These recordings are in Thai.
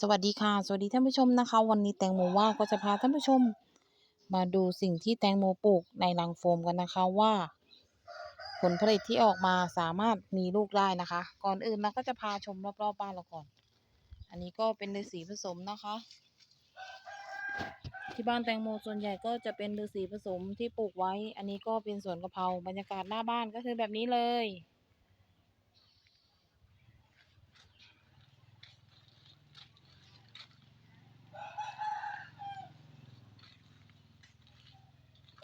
สวัสดีค่ะ สวัสดีท่านผู้ชมนะคะ วันนี้แตงโมว่าก็จะพาท่านผู้ชม มาดูสิ่งที่แตงโมปลูกในรังโฟมกันนะคะว่า ผลผลิตที่ออกมาสามารถมีลูกได้นะคะ ก่อนอื่นเราก็จะพาชมรอบๆบ้านเราก่อน อันนี้ก็เป็นฤาษีผสมนะคะ ที่บ้านแตงโมส่วนใหญ่ก็จะเป็นฤาษีผสมที่ปลูกไว้ อันนี้ก็เป็นสวนกะเพราบรรยากาศหน้าบ้านก็คือแบบนี้เลย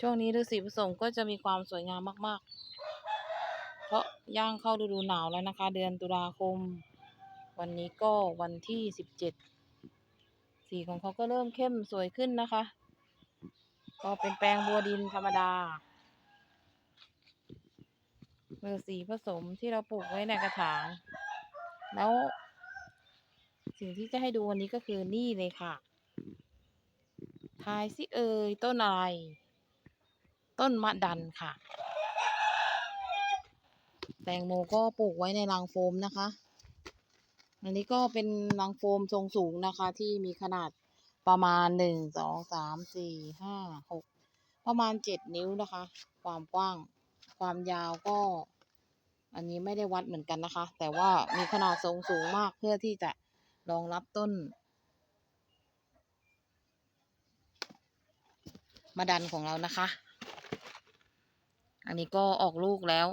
ช่วงนี้ฤาษีผสมก็จะมีความสวยงามมาก ๆ เพราะย่างเข้าฤดูหนาวแล้วนะคะ เดือนตุลาคม วันนี้ก็วันที่สิบเจ็ดสีของเขาก็เริ่มเข้มสวยขึ้นนะคะ ก็เป็นแปลงบัวดินธรรมดาฤาษีผสมที่เราปลูกไว้ในกระถาง แล้ว สิ่งที่จะให้ดูวันนี้ก็คือนี่เลยค่ะ ทายสิเอ่ยต้นอะไร ต้นมะดันค่ะ แตงโมก็ปลูกไว้ในรังโฟมนะคะ อันนี้ก็เป็นรังโฟมทรงสูงนะคะ ที่มีขนาดประมาณหนึ่งสองสามสี่ห้าหกประมาณเจ็ดนิ้วนะคะ ความกว้างความยาวก็ อันนี้ไม่ได้วัดเหมือนกันนะคะ แต่ว่ามีขนาดทรงสูงมากเพื่อที่จะรองรับต้นมะดันของเรานะคะ อันนี้ก็ออกลูกแล้ว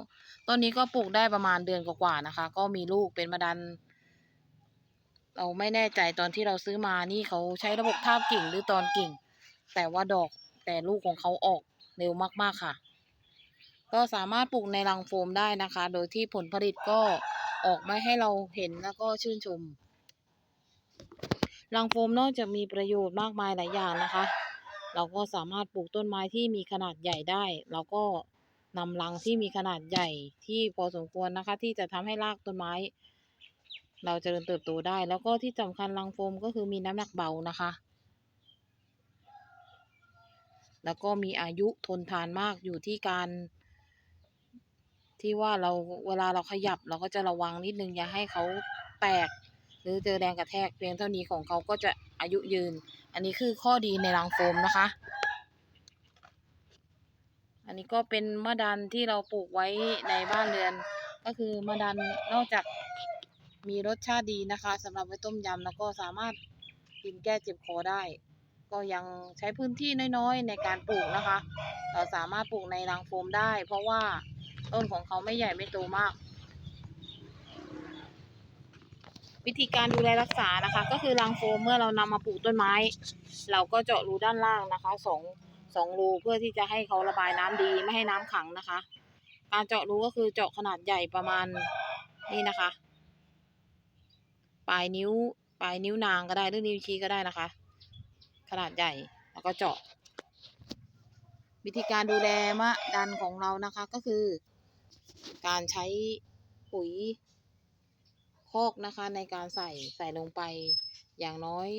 ต้นนี้ก็ปลูกได้ประมาณเดือนกว่าๆนะคะ ก็มีลูกเป็นมะดัน เราไม่แน่ใจตอนที่เราซื้อมานี่เขาใช้ระบบทาบกิ่งหรือตอนกิ่ง แต่ว่าดอกแต่ลูกของเขาออกเร็วมากๆค่ะ ก็สามารถปลูกในรังโฟมได้นะคะ โดยที่ผลผลิตก็ออกมาให้เราเห็นแล้วก็ชื่นชม รังโฟมนอกจากมีประโยชน์มากมายหลายอย่างนะคะ เราก็สามารถปลูกต้นไม้ที่มีขนาดใหญ่ได้ เราก็ นำรังที่มีขนาดใหญ่ที่พอสมควรนะคะ ที่จะทำให้รากต้นไม้ เราจเจริญเติบโตได้ แล้วก็ที่สำคัญรังโฟมก็คือมีน้ำหนักเบานะคะ แล้วก็มีอายุทนทานมากอยู่ที่การ ที่ว่าเราเวลาเราขยับเราก็จะระวังนิดนึงอย่าให้เขาแตก หรือเจอแรงกระแทกเพียงเท่านี้ของเขาก็จะอายุยืน อันนี้คือข้อดีในรังโฟมนะคะ อันนี้ก็เป็นมะดันที่เราปลูกไว้ในบ้านเรือน ก็คือมะดันนอกจากมีรสชาติดีนะคะสำหรับไว้ต้มยำแล้วก็สามารถกินแก้เจ็บคอได้ ก็ยังใช้พื้นที่น้อยๆ ในการปลูกนะคะ เราสามารถปลูกในรังโฟมได้ เพราะว่าต้นของเขาไม่ใหญ่ไม่โตมาก วิธีการดูแลรักษานะคะ ก็คือรังโฟมเมื่อเรานำมาปลูกต้นไม้ เราก็เจาะรูด้านล่างนะคะสอง สองรูเพื่อที่จะให้เขาระบายน้ำดีไม่ให้น้ำขังนะคะ การเจาะรูก็คือเจาะขนาดใหญ่ประมาณนี่นะคะ ปลายนิ้วปลายนิ้วนางก็ได้หรือนิ้วชี้ก็ได้นะคะ ขนาดใหญ่แล้วก็เจาะ วิธีการดูแลมะดันของเรานะคะก็คือ การใช้ปุ๋ยคอกนะคะในการใส่ใส่ลงไปอย่างน้อย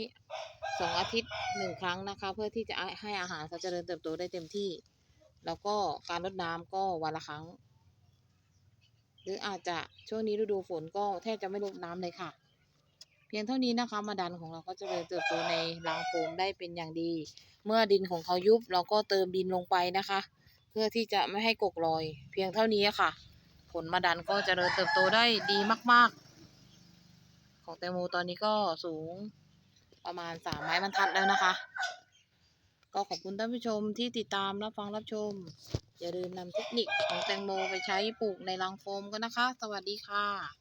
สองอาทิตย์หนึ่งครั้งนะคะ เพื่อที่จะให้อาหารเขาเจริญเติบโตได้เต็มที่ แล้วก็การรดน้ำก็วันละครั้ง หรืออาจจะช่วงนี้ฤดูฝนก็แทบจะไม่รดน้ำเลยค่ะ เพียงเท่านี้นะคะมาดันของเราก็จะเจริญเติบโตในรังโฟมได้เป็นอย่างดี เมื่อดินของเขายุบเราก็เติมดินลงไปนะคะ เพื่อที่จะไม่ให้กกลอย เพียงเท่านี้ค่ะ ผลมาดันก็จเจริญเติบโตได้ดีมาก ๆ ของแตงโมตอนนี้ก็สูง ประมาณสามไม้บรรทัดแล้วนะคะ ก็ขอบคุณท่านผู้ชมที่ติดตามรับฟังรับชม อย่าลืมนำเทคนิคของแตงโมไปใช้ปลูกในรังโฟมกันนะคะ สวัสดีค่ะ